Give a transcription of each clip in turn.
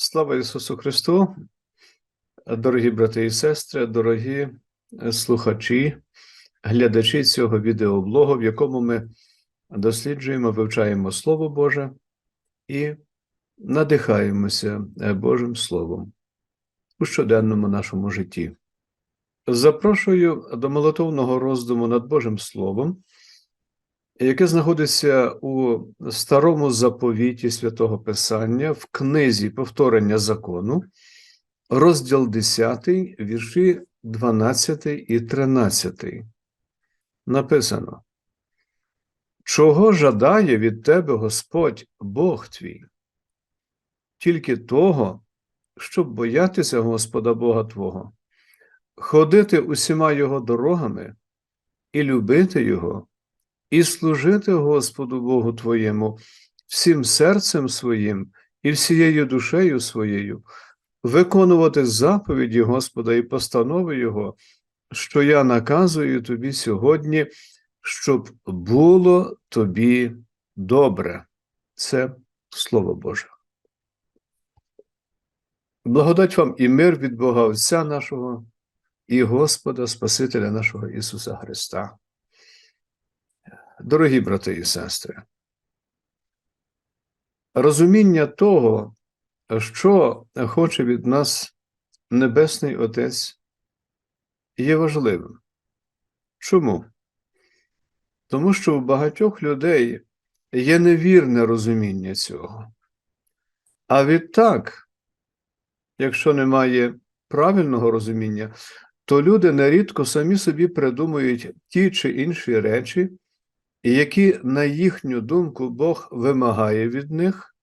Слава Ісусу Христу, дорогі брати і сестри, дорогі слухачі, глядачі цього відеоблогу, в якому ми досліджуємо, вивчаємо Слово Боже і надихаємося Божим Словом у щоденному нашому житті. Запрошую до молитовного роздуму над Божим Словом, яке знаходиться у старому заповіті святого Писання в книзі повторення закону, розділ 10, вірші 12 і 13. Написано: Чого жадає від тебе Господь Бог твій? Тільки того, щоб боятися Господа Бога Твого, ходити усіма Його дорогами і любити Його і служити Господу Богу Твоєму всім серцем своїм і всією душею своєю, виконувати заповіді Господа і постанови Його, що я наказую тобі сьогодні, щоб було тобі добре. Це Слово Боже. Благодать вам і мир від Бога Отця нашого і Господа Спасителя нашого Ісуса Христа. Дорогі брати і сестри, розуміння того, що хоче від нас Небесний Отець, є важливим. Чому? Тому що у багатьох людей є невірне розуміння цього. А відтак, якщо немає правильного розуміння, то люди нерідко самі собі придумують ті чи інші речі, які, на їхню думку, Бог вимагає від них,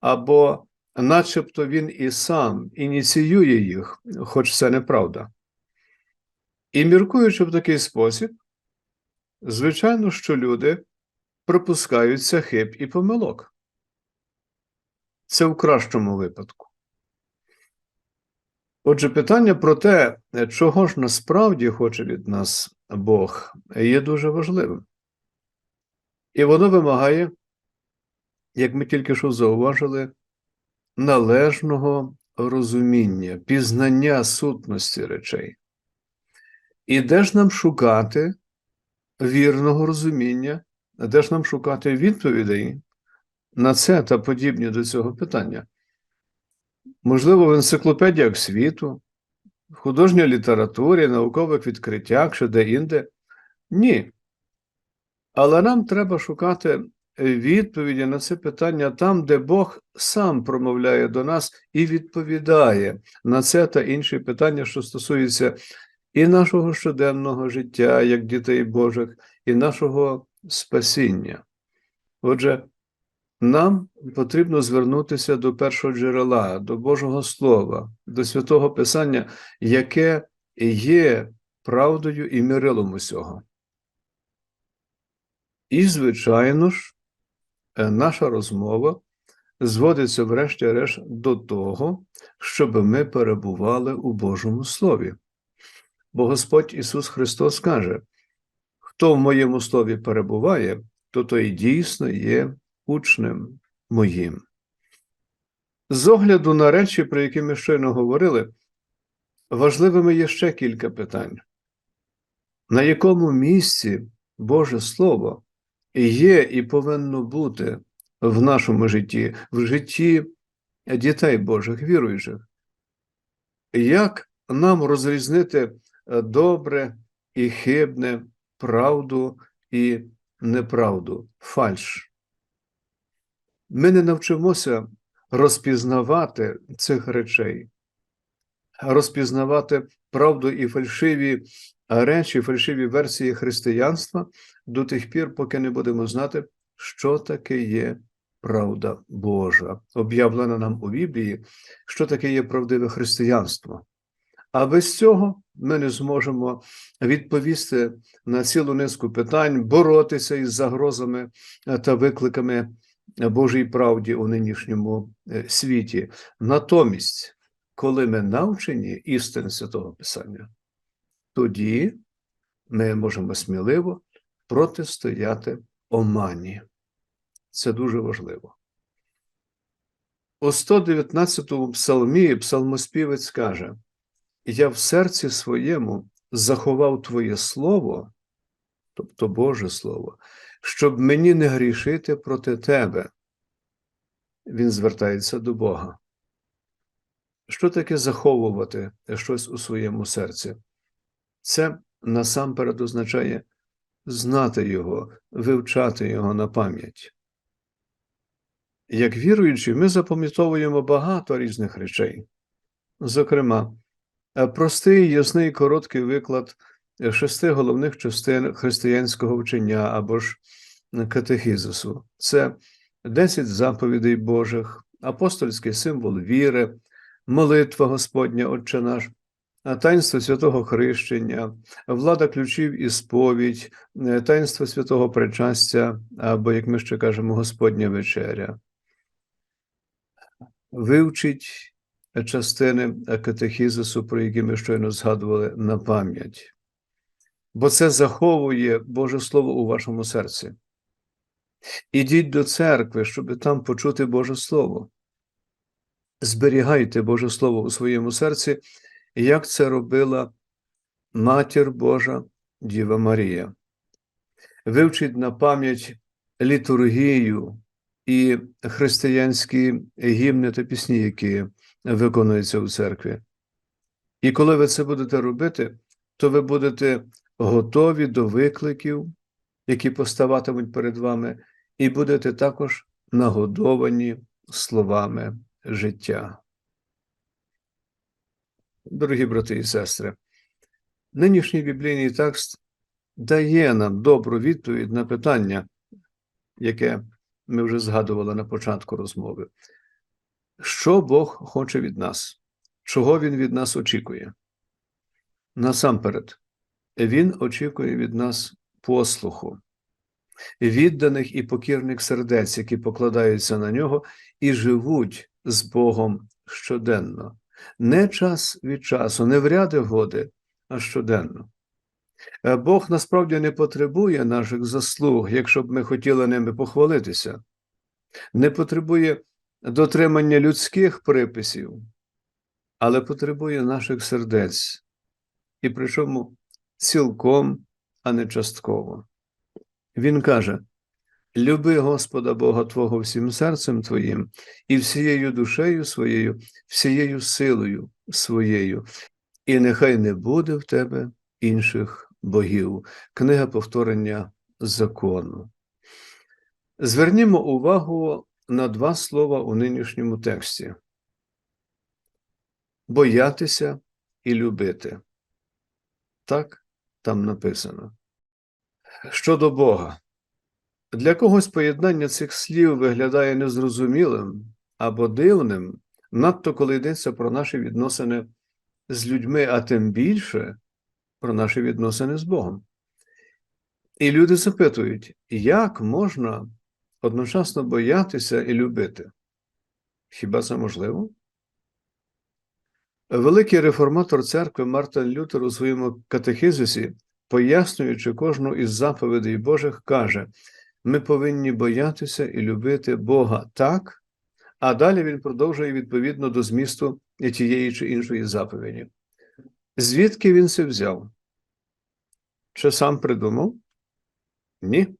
або начебто Він і сам ініціює їх, хоч це неправда. І міркуючи в такий спосіб, звичайно, що люди пропускаються хиб і помилок. Це в кращому випадку. Отже, питання про те, чого ж насправді хоче від нас Бог, є дуже важливим. І воно вимагає, як ми тільки що зауважили, належного розуміння, пізнання сутності речей. І де ж нам шукати вірного розуміння, де ж нам шукати відповідей на це та подібні до цього питання? Можливо, в енциклопедіях світу, в художній літературі, наукових відкриттях чи де-інде? Ні. Але нам треба шукати відповіді на це питання там, де Бог сам промовляє до нас і відповідає на це та інші питання, що стосуються і нашого щоденного життя, як дітей Божих, і нашого спасіння. Отже, нам потрібно звернутися до першого джерела, до Божого Слова, до святого Писання, яке є правдою і мірилом усього. І, звичайно ж, наша розмова зводиться, врешті-решт, до того, щоб ми перебували у Божому Слові. Бо Господь Ісус Христос каже: хто в моєму слові перебуває, то той дійсно є учнем моїм. З огляду на речі, про які ми щойно говорили, важливими є ще кілька питань. На якому місці Боже Слово є і повинно бути в нашому житті, в житті дітей Божих, віруючих? Як нам розрізнити добре і хибне, правду і неправду, фальш? Ми не навчимося розпізнавати цих речей, розпізнавати правду і фальшиві речі, фальшиві версії християнства до тих пір, поки не будемо знати, що таке є правда Божа, об'явлена нам у Біблії, що таке є правдиве християнство. А без цього ми не зможемо відповісти на цілу низку питань, боротися із загрозами та викликами Божій правді у нинішньому світі. Натомість, коли ми навчені істин Святого Писання, тоді ми можемо сміливо протистояти омані. Це дуже важливо. У 119-му псалмі псалмоспівець каже: Я в серці своєму заховав Твоє Слово, тобто Боже Слово, щоб мені не грішити проти Тебе. Він звертається до Бога. Що таке заховувати щось у своєму серці? Це насамперед означає знати Його, вивчати Його на пам'ять. Як віруючі, ми запам'ятовуємо багато різних речей. Зокрема, простий, ясний, короткий виклад шести головних частин християнського вчення або ж катехізису. Це 10 заповідей Божих, апостольський символ віри, молитва Господня Отче наш, таїнство святого хрещення, влада ключів і сповідь, таїнство святого причастя, або, як ми ще кажемо, Господня вечеря. Вивчить частини катехізису, про які ми щойно згадували, на пам'ять, бо це заховує Боже Слово у вашому серці. Ідіть до церкви, щоб там почути Боже Слово. Зберігайте Боже Слово у своєму серці, як це робила Матір Божа Діва Марія. Вивчіть на пам'ять літургію і християнські гімни та пісні, які виконуються у церкві. І коли ви це будете робити, то ви будете готові до викликів, які поставатимуть перед вами, і будете також нагодовані словами життя. Дорогі брати і сестри, нинішній біблійний текст дає нам добру відповідь на питання, яке ми вже згадували на початку розмови. Що Бог хоче від нас? Чого Він від нас очікує? Насамперед, Він очікує від нас послуху, відданих і покірних сердець, які покладаються на нього і живуть з Богом щоденно, не час від часу, не в ряди годи, а щоденно. Бог насправді не потребує наших заслуг, якщо б ми хотіли ними похвалитися, не потребує дотримання людських приписів, але потребує наших сердець, і причому цілком, а не частково. Він каже: Люби Господа Бога Твого всім серцем Твоїм і всією душею своєю, всією силою своєю, і нехай не буде в тебе інших богів. Книга повторення закону. Звернімо увагу на два слова у нинішньому тексті: боятися і любити. Так там написано. Щодо Бога. Для когось поєднання цих слів виглядає незрозумілим або дивним, надто коли йдеться про наші відносини з людьми, а тим більше про наші відносини з Богом. І люди запитують, як можна одночасно боятися і любити? Хіба це можливо? Великий реформатор церкви Мартин Лютер у своєму катехизисі, пояснюючи кожну із заповідей Божих, каже: ми повинні боятися і любити Бога так, а далі він продовжує відповідно до змісту тієї чи іншої заповіді. Звідки він це взяв? Чи сам придумав? Ні.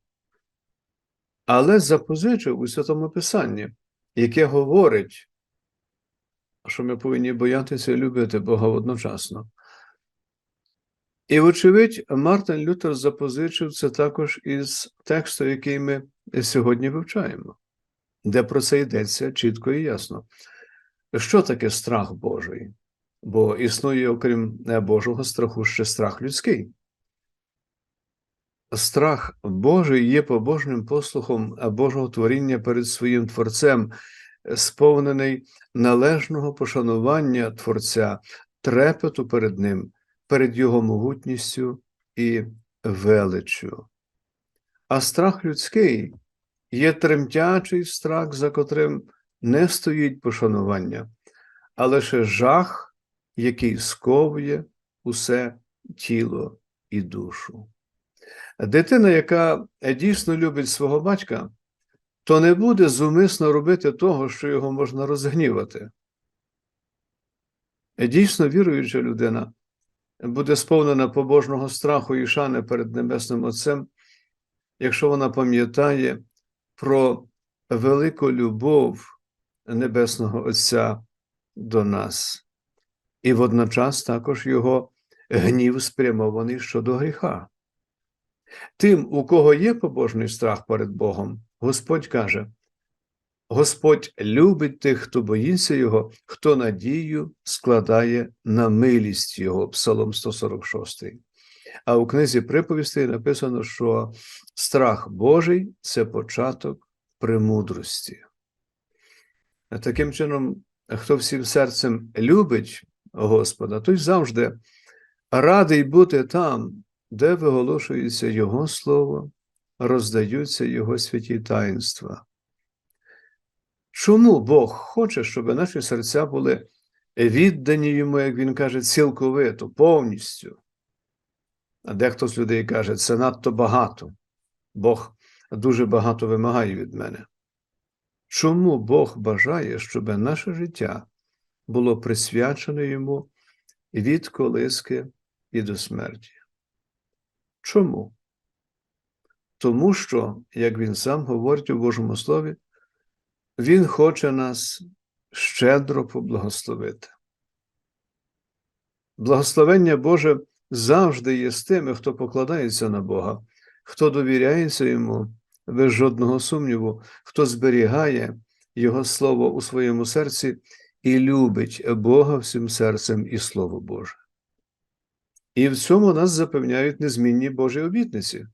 Але запозичив у Святому Писанні, яке говорить, що ми повинні боятися і любити Бога одночасно. І, вочевидь, Мартин Лютер запозичив це також із тексту, який ми сьогодні вивчаємо, де про це йдеться чітко і ясно. Що таке страх Божий? Бо існує, окрім Божого страху, ще страх людський. Страх Божий є побожним послухом Божого творіння перед своїм Творцем, сповнений належного пошанування Творця, трепету перед Ним перед його могутністю і величчю. А страх людський є тремтячий страх, за котрим не стоїть пошанування, а лише жах, який сковує усе тіло і душу. Дитина, яка дійсно любить свого батька, то не буде зумисно робити того, що його можна розгнівати. Дійсно віруюча людина буде сповнена побожного страху і шани перед Небесним Отцем, якщо вона пам'ятає про велику любов Небесного Отця до нас, і водночас також його гнів спрямований щодо гріха. Тим, у кого є побожний страх перед Богом, Господь каже: Господь любить тих, хто боїться Його, хто надію складає на милість Його, Псалом 146. А у книзі приповістей написано, що страх Божий це початок премудрості. Таким чином, хто всім серцем любить Господа, той завжди радий бути там, де виголошується Його Слово, роздаються Його святі таїнства. Чому Бог хоче, щоб наші серця були віддані йому, як він каже, цілковито, повністю? А дехто з людей каже, це надто багато. Бог дуже багато вимагає від мене. Чому Бог бажає, щоб наше життя було присвячене йому від колиски і до смерті? Чому? Тому що, як він сам говорить у Божому Слові, Він хоче нас щедро поблагословити. Благословення Боже завжди є з тими, хто покладається на Бога, хто довіряється йому без жодного сумніву, хто зберігає Його Слово у своєму серці і любить Бога всім серцем і Слово Боже. І в цьому нас запевняють незмінні Божі обітниці.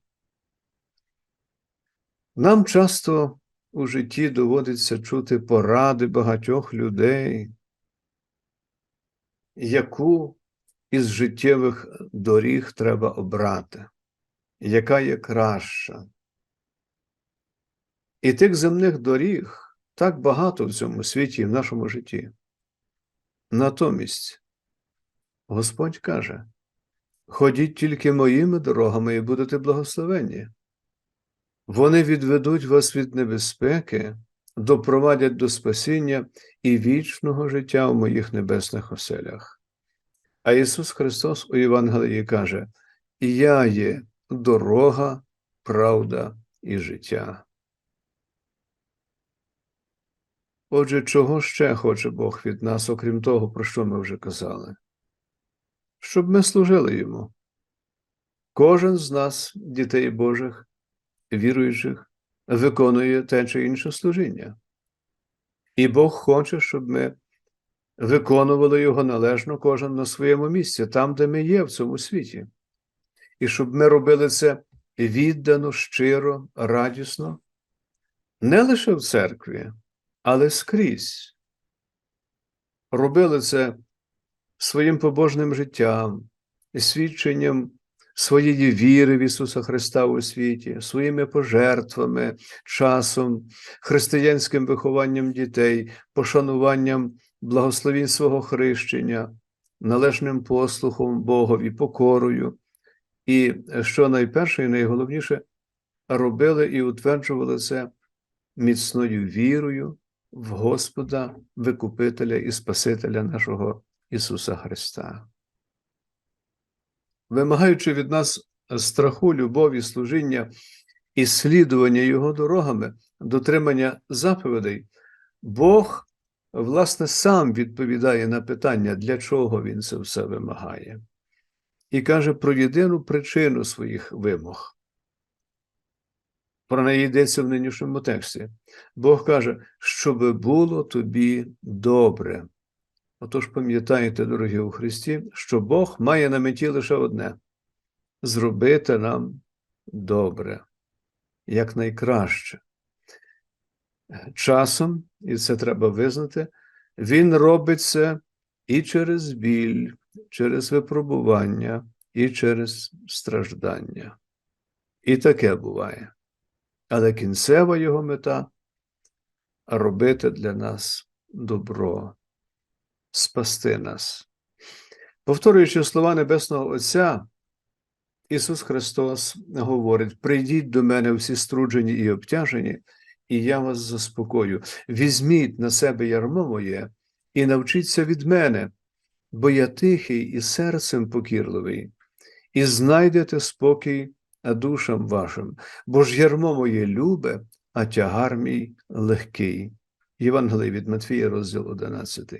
Нам часто у житті доводиться чути поради багатьох людей, яку із життєвих доріг треба обрати, яка є краща. І тих земних доріг так багато в цьому світі і в нашому житті. Натомість Господь каже: ходіть тільки моїми дорогами і будете благословенні. Вони відведуть вас від небезпеки, допровадять до спасіння і вічного життя в моїх небесних оселях. А Ісус Христос у Євангелії каже: Я є дорога, правда і життя. Отже, чого ще хоче Бог від нас, окрім того, про що ми вже казали? Щоб ми служили Йому. Кожен з нас, дітей Божих, віруючих, виконує те чи інше служіння. І Бог хоче, щоб ми виконували його належно кожен на своєму місці, там, де ми є в цьому світі. І щоб ми робили це віддано, щиро, радісно, не лише в церкві, але скрізь. Робили це своїм побожним життям, свідченням своєї віри в Ісуса Христа у світі, своїми пожертвами, часом, християнським вихованням дітей, пошануванням благословінь свого хрещення, належним послухом Богові, покорою. І що найперше і найголовніше, робили і утверджували це міцною вірою в Господа, Викупителя і Спасителя нашого Ісуса Христа вимагаючи від нас страху, любові, служіння і слідування Його дорогами, дотримання заповідей, Бог, власне, сам відповідає на питання, для чого Він це все вимагає, і каже про єдину причину своїх вимог. Про неї йдеться в нинішньому тексті. Бог каже, щоб було тобі добре. Отож, пам'ятайте, дорогі у Христі, що Бог має на меті лише одне зробити нам добре, якнайкраще. Часом, і це треба визнати, Він робить це і через біль, через випробування, і через страждання. І таке буває. Але кінцева його мета робити для нас добро спасти нас. Повторюючи слова Небесного Отця, Ісус Христос говорить: прийдіть до мене всі струджені і обтяжені, і я вас заспокою. Візьміть на себе ярмо моє і навчіться від мене, бо я тихий і серцем покірливий, і знайдете спокій душам вашим, бо ж ярмо моє любе, а тягар мій легкий. Євангелій від Матфія, розділ 11.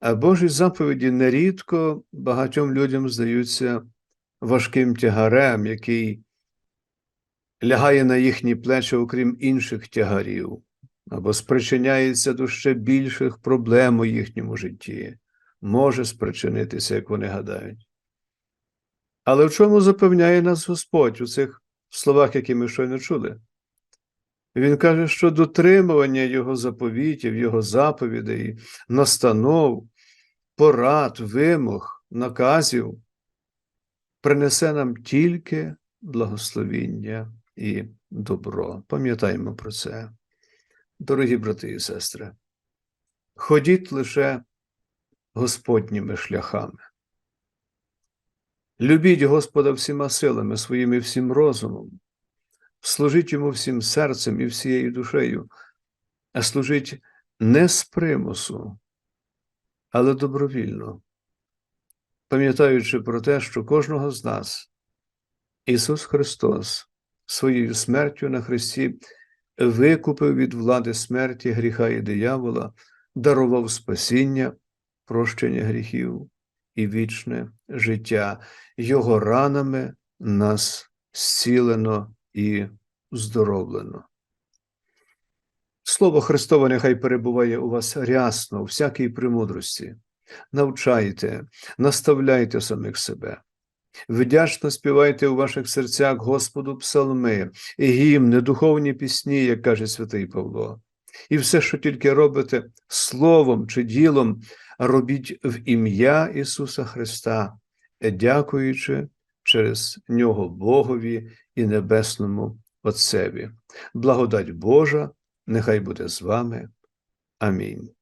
А Божі заповіді нерідко багатьом людям здаються важким тягарем, який лягає на їхні плечі, окрім інших тягарів, або спричиняється до ще більших проблем у їхньому житті, може спричинитися, як вони гадають. Але в чому запевняє нас Господь у цих словах, які ми щойно чули? Він каже, що дотримування Його заповітів, Його заповідей, настанов, порад, вимог, наказів принесе нам тільки благословіння і добро. Пам'ятаємо про це. Дорогі брати і сестри, ходіть лише Господніми шляхами. Любіть Господа всіма силами своїм і всім розумом, служіть йому всім серцем і всією душею, а служіть не з примусу, але добровільно, пам'ятаючи про те, що кожного з нас Ісус Христос своєю смертю на Христі викупив від влади смерті гріха і диявола, дарував спасіння, прощення гріхів і вічне життя. Його ранами нас зцілено і здоровлено. Слово Христове нехай перебуває у вас рясно, у всякій премудрості. Навчайте, наставляйте самих себе. Вдячно співайте у ваших серцях Господу псалми, гімни, духовні пісні, як каже святий Павло. І все, що тільки робите словом чи ділом, робіть в ім'я Ісуса Христа, дякуючи через Нього Богові і Небесному Отцеві. Благодать Божа, нехай буде з вами. Амінь.